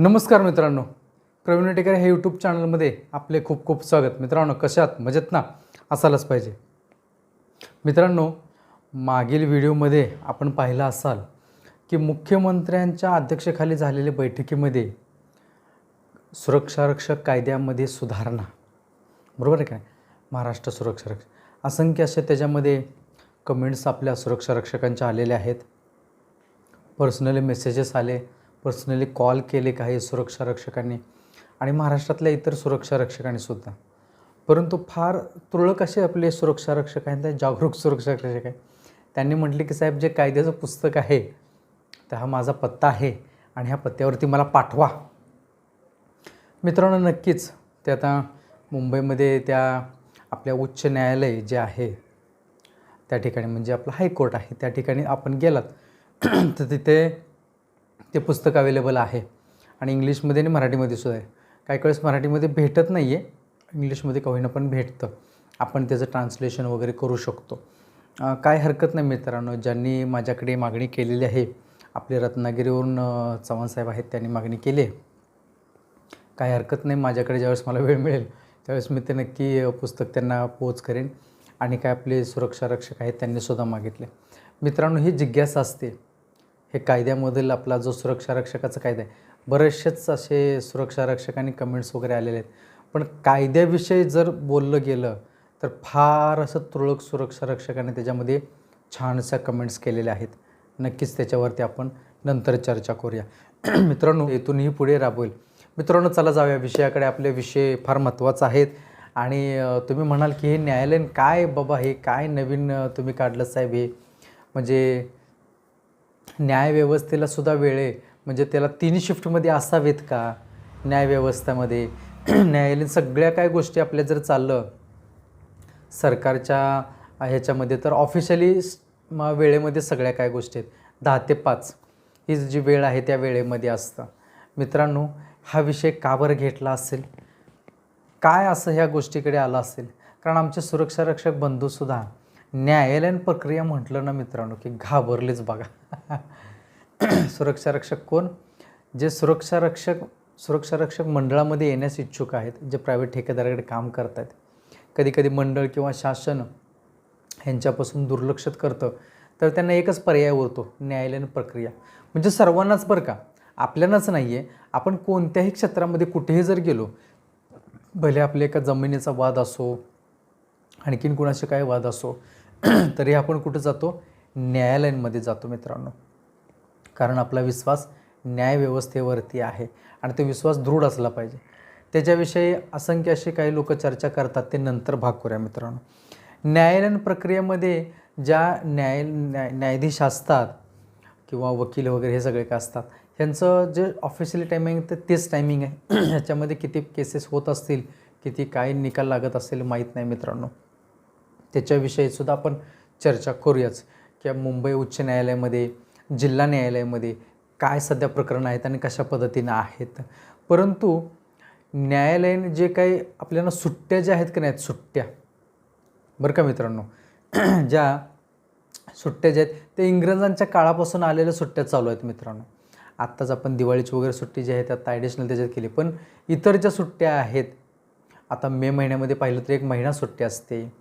नमस्कार मित्रांनो. प्रवीण टेकर हे यूट्यूब चॅनलमध्ये आपले खूप खूप स्वागत. मित्रांनो कशात मजेत ना? असायलाच पाहिजे. मित्रांनो मागील व्हिडिओमध्ये आपण पाहिलं असाल की मुख्यमंत्र्यांच्या अध्यक्षतेखाली झालेल्या बैठकीमध्ये सुरक्षारक्षक कायद्यामध्ये सुधारणा. बरोबर आहे काय महाराष्ट्र सुरक्षा रक्षक असंख्य असे त्याच्यामध्ये कमेंट्स आपल्या सुरक्षारक्षकांच्या आलेल्या आहेत. पर्सनली मेसेजेस आले. पर्सनली कॉल केले काही सुरक्षा रक्षकांनी आणि महाराष्ट्रातल्या इतर सुरक्षा रक्षकांनी सुद्धा. परंतु फार तुरळक असे आपले सुरक्षा रक्षक आहेत जागरूक सुरक्षा रक्षक आहे त्यांनी म्हटले की साहेब जे कायद्याचं पुस्तक आहे तर हा माझा पत्ता आहे आणि ह्या पत्त्यावरती मला पाठवा. मित्रांनो नक्कीच ते आता मुंबईमध्ये त्या आपल्या उच्च न्यायालय जे आहे त्या ठिकाणी म्हणजे आपलं हायकोर्ट आहे त्या ठिकाणी आपण गेलात. तर तिथे ते पुस्तक अवेलेबल आहे. आणि इंग्लिशमध्ये आणि मराठीमध्ये सुद्धा आहे. काही वेळेस मराठीमध्ये भेटत नाही आहे इंग्लिशमध्ये का पण भेटतं. आपण त्याचं ट्रान्सलेशन वगैरे करू शकतो. काय हरकत नाही मित्रांनो. ज्यांनी माझ्याकडे मागणी केलेली आहे आपले रत्नागिरीवरून चव्हाणसाहेब आहेत त्यांनी मागणी केली आहे. काय हरकत नाही. माझ्याकडे ज्यावेळेस मला वेळ मिळेल त्यावेळेस मी ते नक्की पुस्तक त्यांना पोच करेन. आणि काय आपले सुरक्षा रक्षक आहेत त्यांनीसुद्धा मागितले. मित्रांनो ही जिज्ञासा असते. हे कायद्यामधील आपला जो सुरक्षा रक्षकाचा कायदा आहे बरेचसेच असे सुरक्षा रक्षकांनी कमेंट्स वगैरे आलेले आहेत. पण कायद्याविषयी जर बोललं गेलं तर फार असं तुरळक सुरक्षा रक्षकाने त्याच्यामध्ये छानशा कमेंट्स केलेल्या आहेत. नक्कीच त्याच्यावरती आपण नंतर चर्चा करूया. मित्रांनो इथूनही पुढे राबवेल. मित्रांनो चला जाऊया. विषयाकडे आपले विषय फार महत्त्वाचा आहेत. आणि तुम्ही म्हणाल की हे न्यायालयीन काय बाबा? हे काय नवीन तुम्ही काढलं साहेब हे? म्हणजे न्यायव्यवस्थेला सुद्धा वेळ आहे. म्हणजे त्याला तीन शिफ्टमध्ये असावेत का? न्यायव्यवस्थेमध्ये. न्यायालयीन सगळ्या काय गोष्टी आपल्या जर चाललं सरकारच्या ह्याच्यामध्ये तर ऑफिशियली वेळेमध्ये सगळ्या काय गोष्टी आहेत. दहा ते पाच ही जी वेळ आहे त्या वेळेमध्ये असतं. मित्रांनो हा विषय का बरं घेतला असेल? काय असं ह्या गोष्टीकडे आलं असेल? कारण आमचे सुरक्षा रक्षक बंधूसुद्धा न्यायालयीन प्रक्रिया म्हटलं ना मित्रांनो की घाबरलेच बघा. सुरक्षा रक्षक कोण? जे सुरक्षा रक्षक सुरक्षा रक्षक मंडळामध्ये येण्यास इच्छुक आहेत जे प्रायव्हेट ठेकेदाराकडे काम करत आहेत कधी कधी मंडळ किंवा शासन ह्यांच्यापासून दुर्लक्षित करतं तर त्यांना एकच पर्याय उरतो न्यायालयीन प्रक्रिया. म्हणजे सर्वांनाच बरं का? आपल्यालाच नाही आहे आपण कोणत्याही क्षेत्रामध्ये कुठेही जर गेलो भले आपले एका जमिनीचा वाद असो आणखीन कुणाशी काय वाद असो तरी आपण कुठं जातो? न्यायालयांमध्ये जातो मित्रांनो. कारण आपला विश्वास न्यायव्यवस्थेवरती आहे आणि तो विश्वास दृढ असला पाहिजे. त्याच्याविषयी असंख्य असे काही लोक चर्चा करतात ते नंतर भाग करूया मित्रांनो. न्यायालयीन प्रक्रियेमध्ये ज्या न्याय न्याय न्यायाधीश असतात किंवा वकील वगैरे हे सगळे काय असतात ह्यांचं जे ऑफिशियली टायमिंग तर तेच टायमिंग आहे. ह्याच्यामध्ये किती केसेस होत असतील किती काय निकाल लागत असेल माहीत नाही मित्रांनो. त्याच्याविषयी सुद्धा आपण चर्चा करूयाच. किंवा मुंबई उच्च न्यायालयामध्ये जिल्हा न्यायालयामध्ये काय सध्या प्रकरणं आहेत आणि कशा पद्धतीनं आहेत. परंतु न्यायालयीन जे काही आपल्याला सुट्ट्या ज्या आहेत की नाहीत सुट्ट्या. बरं का मित्रांनो? ज्या सुट्ट्या ज्या आहेत त्या इंग्रजांच्या काळापासून आलेल्या सुट्ट्या चालू आहेत मित्रांनो. आत्ताच आपण दिवाळीची वगैरे सुट्टी जी आहे त्यात ॲडिशनल त्याच्यात केली. पण इतर ज्या सुट्ट्या आहेत आता मे महिन्यामध्ये पाहिलं तर एक महिना सुट्टी असते.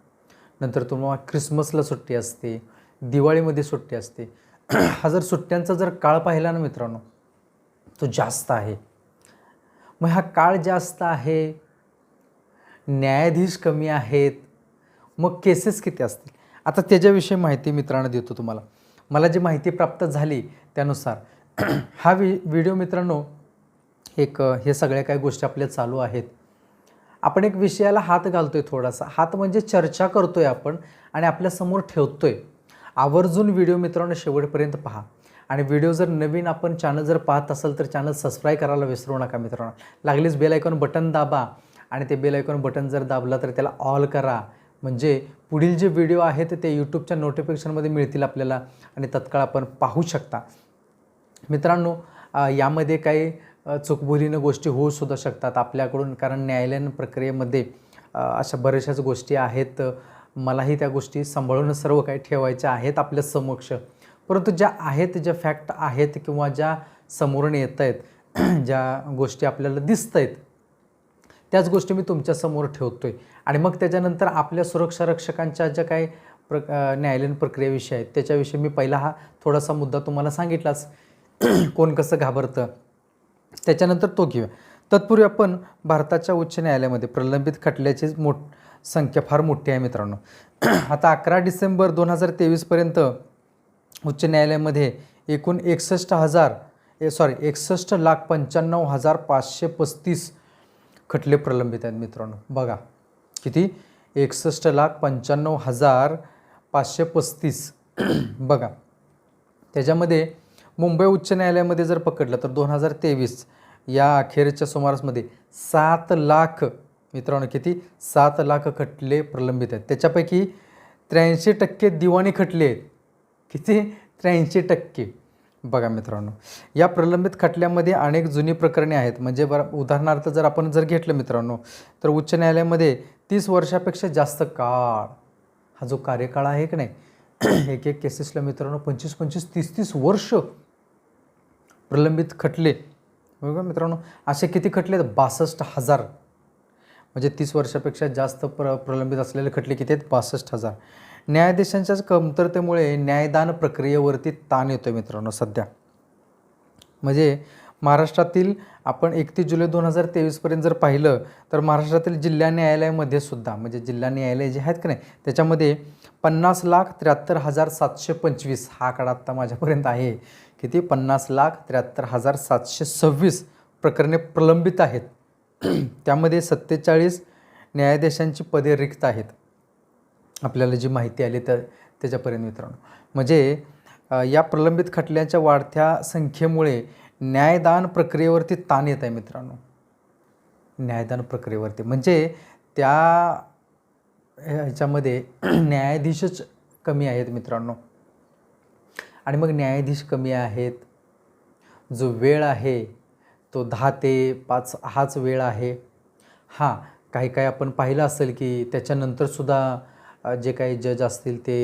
नंतर तुम्हाला ख्रिसमसला सुट्टी असते दिवाळीमध्ये सुट्टी असते. हा जर सुट्ट्यांचा जर काळ पाहिला ना मित्रांनो तो जास्त आहे. मग हा काळ जास्त आहे न्यायाधीश कमी आहेत मग केसेस किती असतील? आता त्याच्याविषयी माहिती मित्रांनो देतो तुम्हाला. मला जी माहिती प्राप्त झाली त्यानुसार हा वि व्हिडिओ मित्रांनो एक हे सगळ्या काही गोष्टी आपल्या चालू आहेत. आपण एक विषयाला हात घालतोय थोडासा. हात म्हणजे चर्चा करतोय आपण आणि आपल्यासमोर ठेवतोय. आवर्जून व्हिडिओ मित्रांनो शेवटपर्यंत पहा. आणि व्हिडिओ जर नवीन आपण चॅनल जर पाहत असाल तर चॅनल सबस्क्राईब करायला विसरू नका मित्रांनो. लागलीच बेल आयकॉन बटन दाबा आणि ते बेल आयकॉन बटन जर दाबलं तर त्याला ऑल करा. म्हणजे पुढील जे व्हिडिओ आहेत ते यूट्यूबच्या नोटिफिकेशनमध्ये मिळतील आपल्याला आणि तत्काळ आपण पाहू शकता. मित्रांनो यामध्ये काही अ, चुकबुलीनं गोष्टी होऊ सुद्धा शकतात आपल्याकडून कारण न्यायालयीन प्रक्रियेमध्ये अशा बऱ्याचशाच गोष्टी आहेत. मलाही त्या गोष्टी सांभाळून सर्व काही ठेवायच्या आहेत आपल्या समक्ष. परंतु ज्या आहेत ज्या फॅक्ट आहेत किंवा ज्या समोरून येत आहेत ज्या गोष्टी आपल्याला दिसत आहेत त्याच गोष्टी मी तुमच्यासमोर ठेवतो आहे आणि मग त्याच्यानंतर आपल्या सुरक्षा रक्षकांच्या ज्या काही प्र न्यायालयीन प्रक्रियेविषयी आहेत त्याच्याविषयी मी पहिला हा थोडासा मुद्दा तुम्हाला सांगितलाच. कोण कसं घाबरतं? त्याच्यानंतर तो घेऊया. तत्पूर्वी आपण भारताच्या उच्च न्यायालयामध्ये प्रलंबित खटल्याची मोठ संख्या फार मोठी आहे मित्रांनो. आता अकरा डिसेंबर दोन हजार तेवीसपर्यंत उच्च न्यायालयामध्ये एकूण एकसष्ट हजार ए सॉरी एकसष्ट लाख पंच्याण्णव हजार पाचशे पस्तीस खटले प्रलंबित आहेत मित्रांनो. बघा किती? एकसष्ट लाख पंच्याण्णव हजार पाचशे पस्तीस. बघा त्याच्यामध्ये मुंबई उच्च न्यायालयामध्ये जर पकडलं तर दोन हजार तेवीस या अखेरच्या सुमारासमध्ये सात लाख मित्रांनो किती? सात लाख खटले प्रलंबित आहेत. त्याच्यापैकी त्र्याऐंशी टक्के दिवाणी खटले आहेत. किती? त्र्याऐंशी टक्के. बघा मित्रांनो या प्रलंबित खटल्यामध्ये अनेक जुनी प्रकरणे आहेत. म्हणजे बरं उदाहरणार्थ जर आपण जर घेतलं मित्रांनो तर उच्च न्यायालयामध्ये तीस वर्षापेक्षा जास्त काळ हा जो कार्यकाळ आहे की नाही एक एक केसेसला मित्रांनो पंचवीस पंचवीस तीस तीस वर्ष प्रलंबित खटले. बघा मित्रांनो असे किती खटले आहेत? बासष्ट हजार. म्हणजे तीस वर्षापेक्षा जास्त प्र प्रलंबित असलेले खटले किती आहेत? बासष्ट हजार. न्यायाधीशांच्याच कमतरतेमुळे न्यायदान प्रक्रियेवरती ताण येतो मित्रांनो सध्या. म्हणजे महाराष्ट्रातील आपण एकतीस जुलै दोन हजार तेवीसपर्यंत जर पाहिलं तर महाराष्ट्रातील जिल्हा न्यायालयामध्ये सुद्धा म्हणजे जिल्हा न्यायालय जे आहेत का नाही त्याच्यामध्ये पन्नास लाख त्र्याहत्तर हजार सातशे पंचवीस हा आकडा आत्ता माझ्यापर्यंत आहे. किती? पन्नास लाख त्र्याहत्तर हजार सातशे सव्वीस प्रकरणे प्रलंबित आहेत. त्यामध्ये सत्तेचाळीस न्यायाधीशांची पदे रिक्त आहेत. आपल्याला जी माहिती आली तर त्याच्यापर्यंत मित्रांनो. म्हणजे या प्रलंबित खटल्यांच्या वाढत्या संख्येमुळे न्यायदान प्रक्रियेवरती ताण येत आहे मित्रांनो. न्यायदान प्रक्रियेवरती. म्हणजे त्या ह्याच्यामध्ये न्यायाधीशच कमी आहेत मित्रांनो. आणि मग न्यायाधीश कमी आहेत. जो वेळ आहे तो दहा ते पाच हाच वेळ आहे. हां काही काही आपण पाहिलं असेल की त्याच्यानंतरसुद्धा जे काही जज असतील ते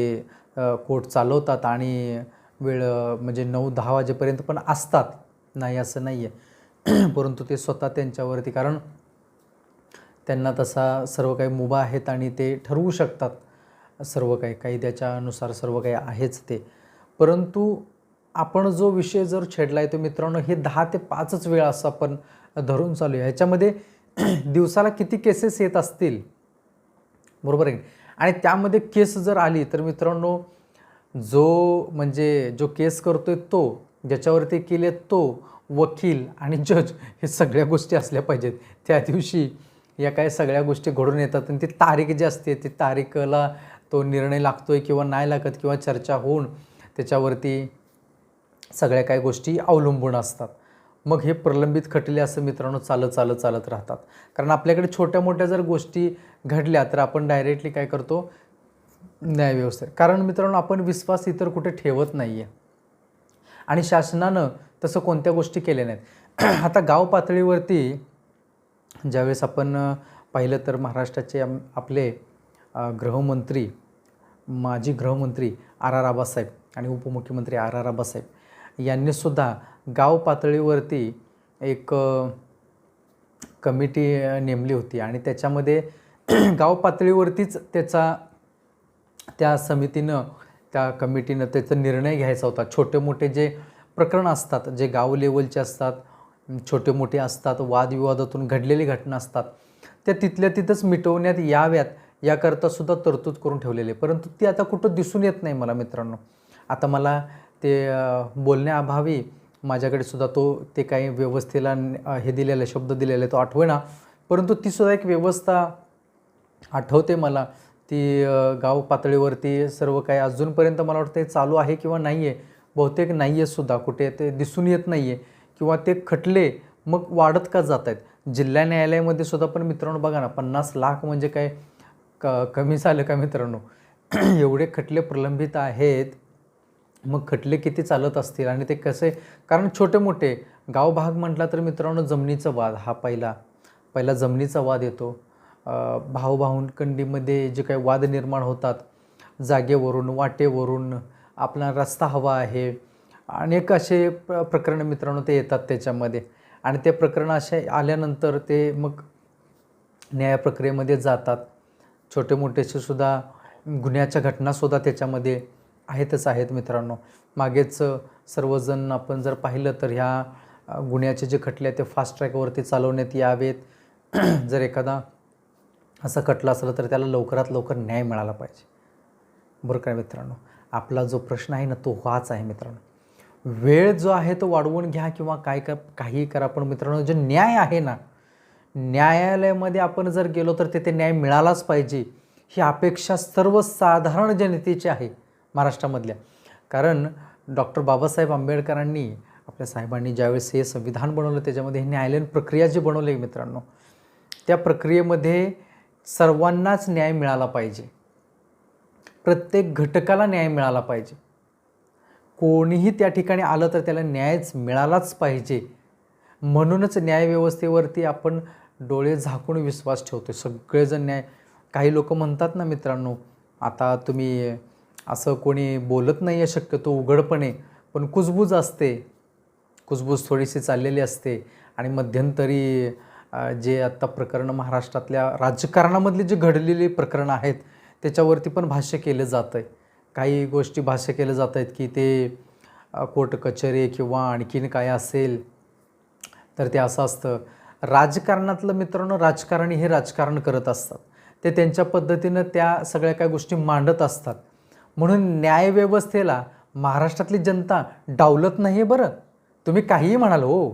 कोर्ट चालवतात आणि वेळ म्हणजे नऊ दहा वाजेपर्यंत पण असतात. नाही असं नाही आहे परंतु ते स्वतः त्यांच्यावरती कारण त्यांना तसा सर्व काही मुभा आहेत आणि ते ठरवू शकतात. सर्व काही कायद्याच्यानुसार सर्व काही आहेच ते. परंतु आपण जो विषय जर छेडला आहे तो मित्रांनो हे दहा ते पाचच वेळा असं आपण धरून चालू आहे ह्याच्यामध्ये दिवसाला किती केसेस येत असतील? बरोबर आहे आणि त्यामध्ये केस जर आली तर मित्रांनो जो म्हणजे जो केस करतोय तो ज्याच्यावरती केले तो वकील आणि जज हे सगळ्या गोष्टी असल्या पाहिजेत. त्या दिवशी या काय सगळ्या गोष्टी घडून येतात आणि ती तारीख जी असते ती तारीखला तो निर्णय लागतोय किंवा नाही लागत किंवा चर्चा होऊन त्याच्यावरती सगळ्या काही गोष्टी अवलंबून असतात. मग हे प्रलंबित खटले असं मित्रांनो चालत चालत चालत राहतात. कारण आपल्याकडे छोट्या मोठ्या जर गोष्टी घडल्या तर आपण डायरेक्टली काय करतो? न्यायव्यवस्थेत कारण मित्रांनो आपण विश्वास इतर कुठे ठेवत नाही आहे आणि शासनानं तसं कोणत्या गोष्टी केल्या नाहीत? आता गाव पातळीवरती ज्यावेळेस आपण पाहिलं तर महाराष्ट्राचे आपले गृहमंत्री माजी गृहमंत्री आर आर आबासाहेब आणि उपमुख्यमंत्री आर आर आबासाहेब यांनीसुद्धा गाव पातळीवरती एक कमिटी नेमली होती. आणि त्याच्यामध्ये गाव पातळीवरतीच त्याचा त्या समितीनं त्या कमिटीनं त्याचा निर्णय घ्यायचा होता. छोटे मोठे जे प्रकरण असतात जे गाव लेवलचे असतात छोटे मोठे असतात वादविवादातून घडलेली घटना असतात त्या तिथल्या तिथंच मिटवण्यात याव्यात याकरता सुद्धा तरतूद करून ठेवलेली आहे. परंतु ती आता कुठं दिसून येत नाही मला मित्रांनो. आता मला ते बोलण्याअभावी माझ्याकडे सुद्धा तो ते काही व्यवस्थेला हे दिलेला आहे शब्द दिलेला आहे तो आठवेना. परंतु ती सुद्धा एक व्यवस्था आठवते मला. ती गाव पातळीवरती सर्व काही अजूनपर्यंत मला वाटतं ते चालू आहे किंवा नाही आहे बहुतेक नाही आहे सुद्धा. कुठे ते दिसून येत नाही आहे किंवा ते खटले मग वाढत का जात आहेत जिल्हा न्यायालयामध्ये सुद्धा पण मित्रांनो बघा ना पन्नास लाख म्हणजे काय क कमी झालं का मित्रांनो? एवढे खटले प्रलंबित आहेत. मग खटले किती चालत असतील आणि ते कसे? कारण छोटे मोठे गाव भाग म्हटला तर मित्रांनो जमिनीचा वाद हा पहिला पहिला जमिनीचा वाद येतो. भाऊभाऊंकंडीमध्ये जे काही वाद निर्माण होतात जागेवरून वाटेवरून आपला रस्ता हवा आहे अनेक असे प्र प्रकरणं मित्रांनो ते येतात त्याच्यामध्ये. आणि ते प्रकरण असे आल्यानंतर ते मग न्याय प्रक्रियेमध्ये जातात. छोटे मोठेसे सुद्धा गुन्ह्याच्या घटनासुद्धा त्याच्यामध्ये आहेतच आहेत मित्रांनो. मागेच सर्वजण आपण जर पाहिलं तर ह्या गुन्ह्याचे जे खटले आहेत ते फास्ट ट्रॅकवरती चालवण्यात यावेत. जर एखादा असं खटला असलं तर त्याला लवकरात लवकर न्याय मिळाला पाहिजे. बरं काय मित्रांनो? आपला जो प्रश्न आहे ना तो हाच आहे मित्रांनो. वेळ जो आहे तो वाढवून घ्या किंवा काय का काही करा पण मित्रांनो जो न्याय आहे ना न्यायालयामध्ये आपण जर गेलो तर तिथे न्याय मिळालाच पाहिजे. ही अपेक्षा सर्वसाधारण जनतेची आहे. महाराष्ट्रामधल्या. कारण डॉक्टर बाबासाहेब आंबेडकरांनी आपल्या साहेबांनी ज्यावेळेस हे संविधान बनवलं त्याच्यामध्ये हे न्यायालयीन प्रक्रिया जी बनवली मित्रांनो त्या प्रक्रियेमध्ये सर्वांनाच न्याय मिळाला पाहिजे. प्रत्येक घटकाला न्याय मिळाला पाहिजे. कोणीही त्या ठिकाणी आलं तर त्याला न्यायच मिळालाच पाहिजे. म्हणूनच न्यायव्यवस्थेवरती आपण डोळे झाकून विश्वास ठेवतो सगळेजण न्याय काही लोक म्हणतात ना मित्रांनो आता तुम्ही असं कोणी बोलत नाही आहे शक्यतो उघडपणे पण कुजबूज असते. कुजबूज थोडीशी चाललेली असते आणि मध्यंतरी जे आत्ता प्रकरणं महाराष्ट्रातल्या राजकारणामधली जी घडलेली प्रकरणं आहेत त्याच्यावरती पण भाष्य केलं जातं आहे काही गोष्टी भाष्य केलं जात आहेत की ते कोर्ट कचेरी किंवा आणखीन काय असेल तर ते असं असतं. राजकारणातलं मित्रांनो राजकारणी हे राजकारण करत असतात. ते त्यांच्या पद्धतीनं त्या सगळ्या काय गोष्टी मांडत असतात. म्हणून न्यायव्यवस्थेला महाराष्ट्रातली जनता डावलत नाही आहे बरं. तुम्ही काहीही म्हणाल हो.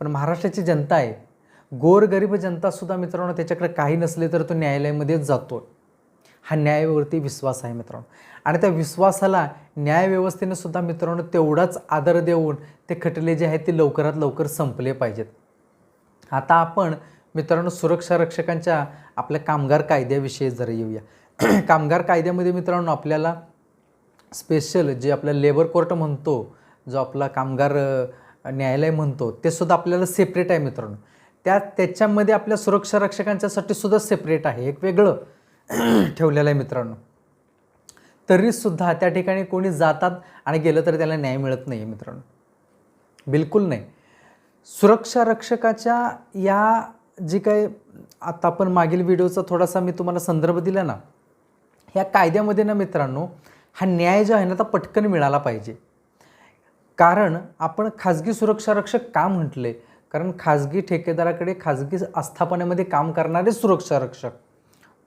पण महाराष्ट्राची जनता आहे. गोरगरीब जनतासुद्धा मित्रांनो त्याच्याकडे काही नसले तर तो न्यायालयामध्येच जातो. हा न्यायावरती विश्वास आहे मित्रांनो. आणि त्या विश्वासाला न्यायव्यवस्थेने सुद्धा मित्रांनो तेवढाच आदर देऊन ते खटले जे आहेत ते लवकरात लवकर संपले पाहिजेत. आता आपण मित्रांनो सुरक्षा रक्षकांच्या आपल्या कामगार कायद्याविषयी जरा येऊया. कामगार कायद्यामध्ये मित्रांनो आपल्याला स्पेशल जे आपलं लेबर कोर्ट म्हणतो जो आपला कामगार न्यायालय म्हणतो ते सुद्धा आपल्याला सेपरेट आहे मित्रांनो. त्या त्याच्यामध्ये आपल्या सुरक्षा रक्षकांच्यासाठी सुद्धा सेपरेट आहे. एक वेगळं ठेवलेलं आहे मित्रांनो. तरीसुद्धा त्या ठिकाणी कोणी जातात आणि गेलं तर त्याला न्याय मिळत नाही आहे मित्रांनो. बिलकुल नाही. सुरक्षा रक्षकाच्या या जी काही आता आपण मागील व्हिडिओचा थोडासा मी तुम्हाला संदर्भ दिला ना ह्या कायद्यामध्ये ना मित्रांनो हा न्याय जो आहे ना तो पटकन मिळाला पाहिजे. कारण आपण खाजगी सुरक्षा रक्षक का म्हटले? कारण खाजगी ठेकेदाराकडे खाजगी आस्थापनेमध्ये काम करणारे सुरक्षा रक्षक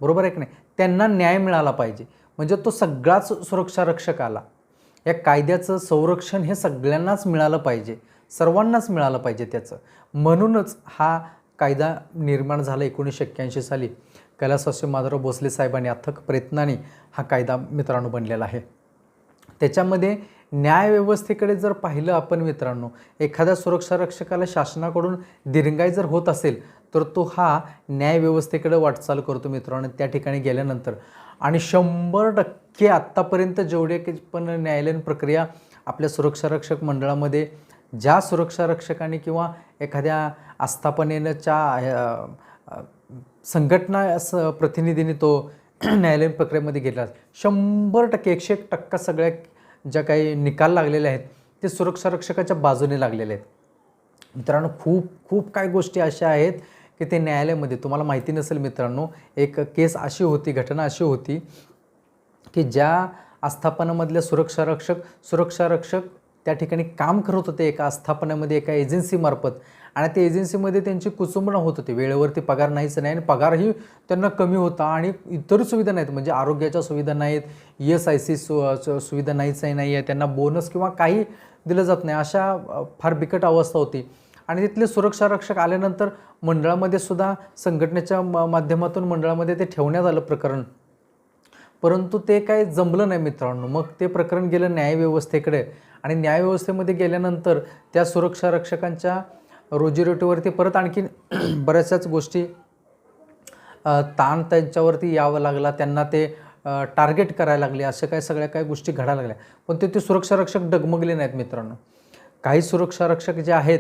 बरोबर आहे की नाही? त्यांना न्याय मिळाला पाहिजे. म्हणजे तो सगळाच सुरक्षा रक्षक आला. या कायद्याचं संरक्षण हे सगळ्यांनाच मिळालं पाहिजे. सर्वांनाच मिळालं पाहिजे त्याचं. म्हणूनच हा कायदा निर्माण झाला एकोणीसशे एक्क्याऐंशी साली. कैलासवासी माधवराव भोसले साहेबांनी अथक प्रयत्नाने हा कायदा मित्रांनो बनलेला आहे. त्याच्यामध्ये न्यायव्यवस्थेकडे जर पाहिलं आपण मित्रांनो एखाद्या सुरक्षा रक्षकाला शासनाकडून दीर्घाय जर होत असेल तर तो हा न्यायव्यवस्थेकडे वाटचाल करतो मित्रांनो त्या ठिकाणी गेल्यानंतर. आणि शंभर टक्के आत्तापर्यंत जेवढे पण न्यायालयीन प्रक्रिया आपल्या सुरक्षा रक्षक मंडळामध्ये ज्या सुरक्षा रक्षकांनी किंवा एखाद्या आस्थापनेच्या संघटना असं प्रतिनिधीने तो न्यायालयीन प्रक्रियेमध्ये घेतला. शंभर टक्के एकशे एक टक्का सगळ्या ज्या काही निकाल लागलेले आहेत ते सुरक्षा रक्षकाच्या बाजूने लागलेले आहेत. मित्रांनो खूप खूप काय गोष्टी अशा आहेत की ते न्यायालयामध्ये तुम्हाला माहिती नसेल मित्रांनो एक केस अशी होती घटना अशी होती की ज्या आस्थापनामधल्या सुरक्षा रक्षक सुरक्षा रक्षक त्या ठिकाणी काम करत होते एका आस्थापनामध्ये एका एजन्सीमार्फत आणि त्या एजन्सीमध्ये त्यांची कुचंबणा होत होती. वेळेवरती पगार नाहीच नाही आणि पगारही त्यांना कमी होता आणि इतर सुविधा नाहीत. म्हणजे आरोग्याच्या सुविधा नाहीत एस आय सी सु सुविधा नाहीच नाही आहे त्यांना बोनस किंवा काही दिलं जात नाही. अशा फार बिकट अवस्था होती. आणि तिथले सुरक्षा रक्षक आल्यानंतर मंडळामध्ये सुद्धा संघटनेच्या म- माध्यमातून मंडळामध्ये ते ठेवण्यात आलं प्रकरण. परंतु ते काय जमलं नाही मित्रांनो. मग ते प्रकरण गेलं न्यायव्यवस्थेकडे. आणि न्यायव्यवस्थेमध्ये गेल्यानंतर त्या सुरक्षा रक्षकांच्या रोजीरोटीवरती परत आणखीन बऱ्याचशाच गोष्टी ताण त्यांच्यावरती यावं लागला त्यांना ते टार्गेट करायला लागले अशा काय सगळ्या काही गोष्टी घडायला लागल्या. पण ते ते सुरक्षारक्षक डगमगले नाहीत मित्रांनो. काही सुरक्षारक्षक जे आहेत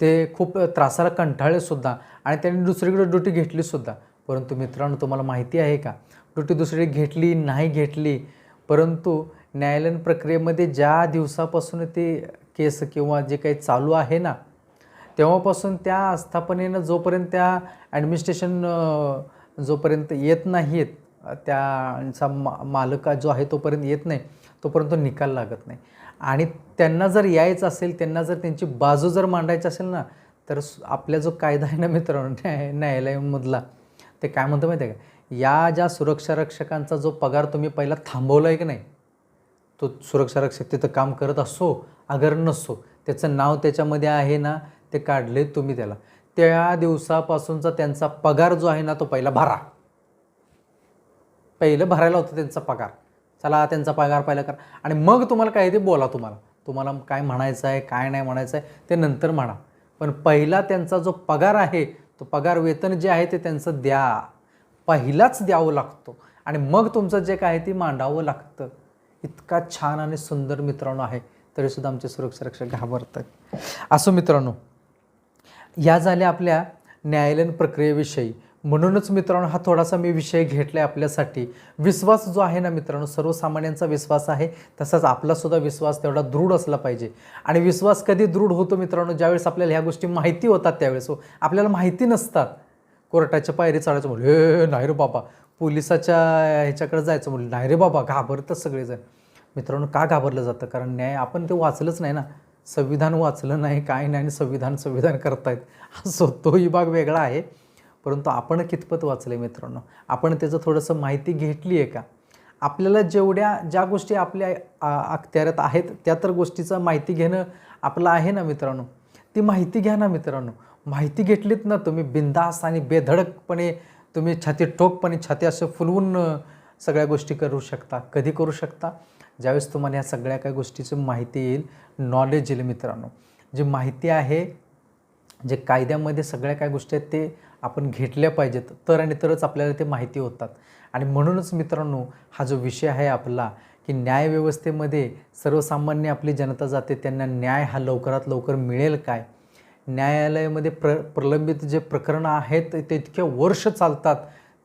ते खूप त्रासाला कंटाळले सुद्धा आणि त्यांनी दुसरीकडे ड्युटी घेतलीसुद्धा परंतु मित्रांनो तुम्हाला माहिती आहे का? ड्युटी दुसरीकडे घेतली नाही घेतली परंतु न्यायालयीन प्रक्रियेमध्ये ज्या दिवसापासून ते केस किंवा जे काही चालू आहे ना तेव्हापासून त्या आस्थापनेनं जोपर्यंत त्या ॲडमिनिस्ट्रेशन जोपर्यंत येत नाहीत त्यांचा मा मालका जो आहे तोपर्यंत येत नाही तोपर्यंत तो निकाल लागत नाही. आणि त्यांना जर यायचं असेल त्यांना जर त्यांची बाजू जर मांडायची असेल ना तर आपल्या आपला जो कायदा आहे ना मित्रांनो न्याय न्यायालयामधला ते काय म्हणतो माहिती आहे का? या ज्या सुरक्षा रक्षकांचा जो पगार तुम्ही पहिला थांबवला आहे की नाही तो सुरक्षारक्षक तिथं काम करत असो अगर नसो त्याचं नाव त्याच्यामध्ये आहे ना ते काढले तुम्ही त्याला. त्या दिवसापासूनचा त्यांचा पगार जो आहे ना तो पहिला भरा. पहिलं भरायला होतं त्यांचा पगार. चला त्यांचा पगार पहिला करा. आणि मग तुम्हाला काय ते बोला तुम्हाला. तुम्हाला काय म्हणायचं आहे काय नाही म्हणायचं आहे ते नंतर म्हणा. पण पहिला त्यांचा जो पगार आहे तो पगार वेतन जे आहे ते त्यांचं द्या. पहिलाच द्यावं लागतो. आणि मग तुमचं जे काय आहे ते मांडावं लागतं. इतका छान आणि सुंदर मित्रांनो आहे तरीसुद्धा आमचे सुरक्षा रक्षक घाबरतात. असो मित्रांनो या झाल्या आपल्या न्यायालयीन प्रक्रियेविषयी. म्हणूनच मित्रांनो हा थोडासा मी विषय घेतला आहे आपल्यासाठी. विश्वास जो आहे ना मित्रांनो सर्वसामान्यांचा विश्वास आहे तसाच आपलासुद्धा विश्वास तेवढा दृढ असला पाहिजे. आणि विश्वास कधी दृढ होतो मित्रांनो ज्यावेळेस आपल्याला ह्या गोष्टी माहिती होतात त्यावेळेस हो. आपल्याला माहिती नसतात. कोर्टाच्या पायरी चढायचं म्हणलं हे नाही रे बाबा पोलिसाच्या ह्याच्याकडे जायचं म्हणलं. नाही रे बाबा घाबरतात सगळेजण. मित्रांनो का घाबरलं जातं? कारण न्याय आपण ते वाचलंच नाही ना. संविधान वाचलं नाही काय नाही आणि संविधान संविधान करतायत. असो तो विभाग वेगळा आहे. परंतु आपण कितपत वाचलं आहे मित्रांनो? आपण त्याचं थोडंसं माहिती घेतली आहे का? आपल्याला जेवढ्या ज्या गोष्टी आपल्या आ, आहेत त्या तर गोष्टीचं माहिती घेणं आपलं आहे ना मित्रांनो? ती माहिती घ्या ना मित्रांनो. माहिती घेतलीत ना तुम्ही बिंदास आणि बेधडकपणे तुम्ही छाती ठोकपणे छाती असं फुलवून सगळ्या गोष्टी करू शकता. कधी करू शकता? ज्यावेळेस तुम्हाला या सगळ्या काही गोष्टीचं माहिती येईल नॉलेज येईल मित्रांनो. जी माहिती आहे जे कायद्यामध्ये सगळ्या काय गोष्टी आहेत ते आपण घेतल्या पाहिजेत. तर आणि तरच आपल्याला ते माहिती होतात. आणि म्हणूनच मित्रांनो हा जो विषय आहे आपला की न्यायव्यवस्थेमध्ये सर्वसामान्य आपली जनता जाते त्यांना न्याय हा लवकरात लवकर मिळेल काय? न्यायालयामध्ये प्र प्रलंबित जे प्रकरणं आहेत ते इतके वर्ष चालतात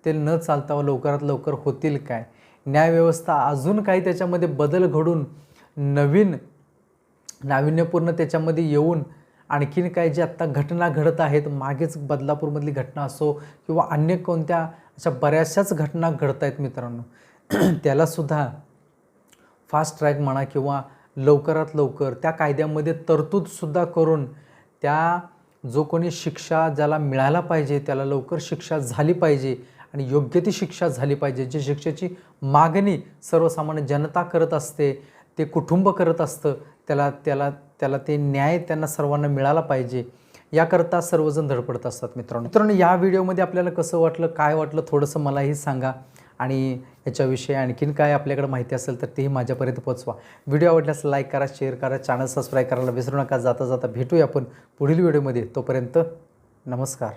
ते न चालता लवकरात लवकर होतील काय? न्यायव्यवस्था अजून काही त्याच्यामध्ये बदल घडून नवीन नाविन्यपूर्ण त्याच्यामध्ये येऊन आणखीन काय जे आत्ता घटना घडत आहेत मागेच बदलापूरमधली घटना असो किंवा अन्य कोणत्या अशा बऱ्याचशाच घटना घडत आहेत मित्रांनो त्यालासुद्धा फास्ट ट्रॅक म्हणा किंवा लवकरात लवकर त्या कायद्यामध्ये तरतूदसुद्धा करून त्या जो कोणी शिक्षा ज्याला मिळायला पाहिजे त्याला लवकर शिक्षा झाली पाहिजे आणि योग्य ती शिक्षा झाली पाहिजे जी शिक्षेची मागणी सर्वसामान्य जनता करत असते ते कुटुंब करत असतं त्याला त्याला त्याला ते न्याय त्यांना सर्वांना मिळाला पाहिजे याकरता सर्वजण धडपडत असतात मित्रांनो. मित्रांनो या व्हिडिओमध्ये आपल्याला कसं वाटलं काय वाटलं थोडंसं मलाही सांगा. आणि याच्याविषयी आणखीन काय आपल्याकडे माहिती असेल तर तेही माझ्यापर्यंत पोचवा व्हिडिओ आवडल्यास लाईक करा शेअर करा चॅनल सबस्क्राईब करायला विसरू नका. जाता जाता भेटूया आपण पुढील व्हिडिओमध्ये. तोपर्यंत नमस्कार.